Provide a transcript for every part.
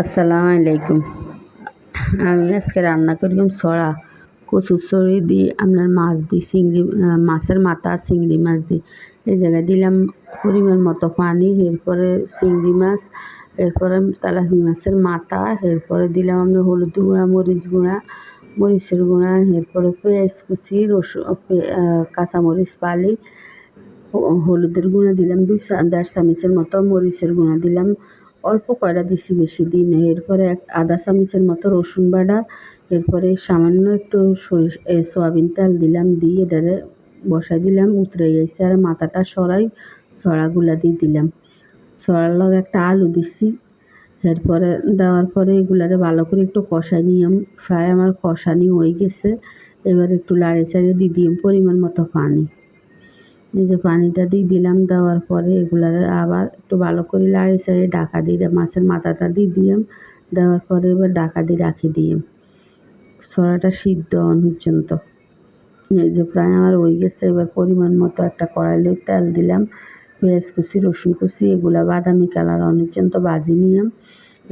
আসসালামু আলাইকুম। আমি আজকে রান্না করলাম ছড়া কচুর ছড়ি দিয়ে আপনার মাছ দিই চিংড়ি মাছের মাথা চিংড়ি মাছ দিই এই জায়গায় দিলাম পরিমাণ মতো পানি, এরপরে চিংড়ি মাছ, এরপরে তেলাপি মাছের মাথা, এরপরে দিলাম আমরা হলুদ গুঁড়া, মরিচ গুঁড়া, মরিচের গুঁড়া, এরপরে পেঁয়াজ কুচি, রসুন কাঁচামরিচ পালি হলুদের গুঁড়া দিলাম, দুই দেড় চামচের মতো মরিচের গুঁড়া দিলাম। অল্প কয়টা দিছি বেশি দিই এরপরে এক আদা চামচের মতো রসুন বাটা, এরপরে সামান্য একটু সরিষ সয়াবিন তেল দিলাম, দিয়ে এটারে বসাই দিলাম উতরে গেছে আর মাথাটা সরাই ছড়াগুলা দিয়ে দিলাম। ছড়ার লগ একটা আলু দিছি। এরপরে দেওয়ার পরে এগুলারে ভালো করে একটু কষাই নিলাম প্রায় আমার কষানি হয়ে গেছে। এবার একটু লাড়ে চাড়িয়ে দিয়ে দিলাম পরিমাণ মতো পানি। এই যে পানিটা দিয়ে দিলাম, দেওয়ার পরে এগুলারে আবার একটু ভালো করে লাড়ি চাড়িয়ে ঢাকা দিয়ে মাছের মাথাটা দিয়ে দিলাম দেওয়ার পরে এবার ঢাকা দিয়ে রাখি দিলাম ছড়াটা সিদ্ধ হন পর্যন্ত। এই যে প্রায় আমার হয়ে গেছে, এবার পরিমাণ মতো একটা কড়াইলে তেল দিলাম, পেঁয়াজ কুচি, রসুন কুচি, এগুলা বাদামি কালার অনেক পর্যন্ত ভাজি নিলাম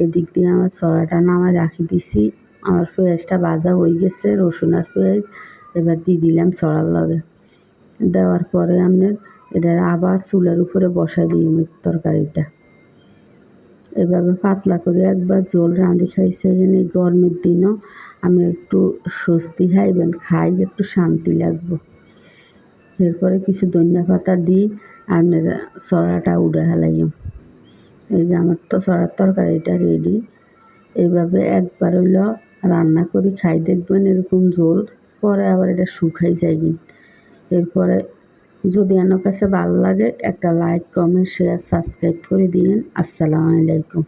এদিক দিয়ে আমার ছড়াটা নামায় রাখি দিছি। আমার পেঁয়াজটা ভাজা হয়ে গেছে, রসুন আর পেঁয়াজ এবার দিয়ে দিলাম ছড়ার লগে। দেওয়ার পরে আপনার এটা আবার চুলার উপরে বসাই দিই তরকারিটা। এভাবে পাতলা করে একবার জল রাঁধি খাইছে এই গরমের দিনও। আপনি একটু স্বস্তি খাইবেন খাই, একটু শান্তি লাগবে। এরপরে কিছু ধনিয়া পাতা দিই আপনার সরাটা উড়ে হেলাইম এই যে আমার তো সরার তরকারিটা রেডি এইভাবে একবার হইল রান্না করি, খাই দেখবেন এরকম ঝোল পরে আবার এটা শুকাই যায়। কিন্তু এরপরে যদি আমার কাছে ভালো লাগে, একটা লাইক কমেন্ট শেয়ার সাবস্ক্রাইব করে দিন আসসালামু আলাইকুম।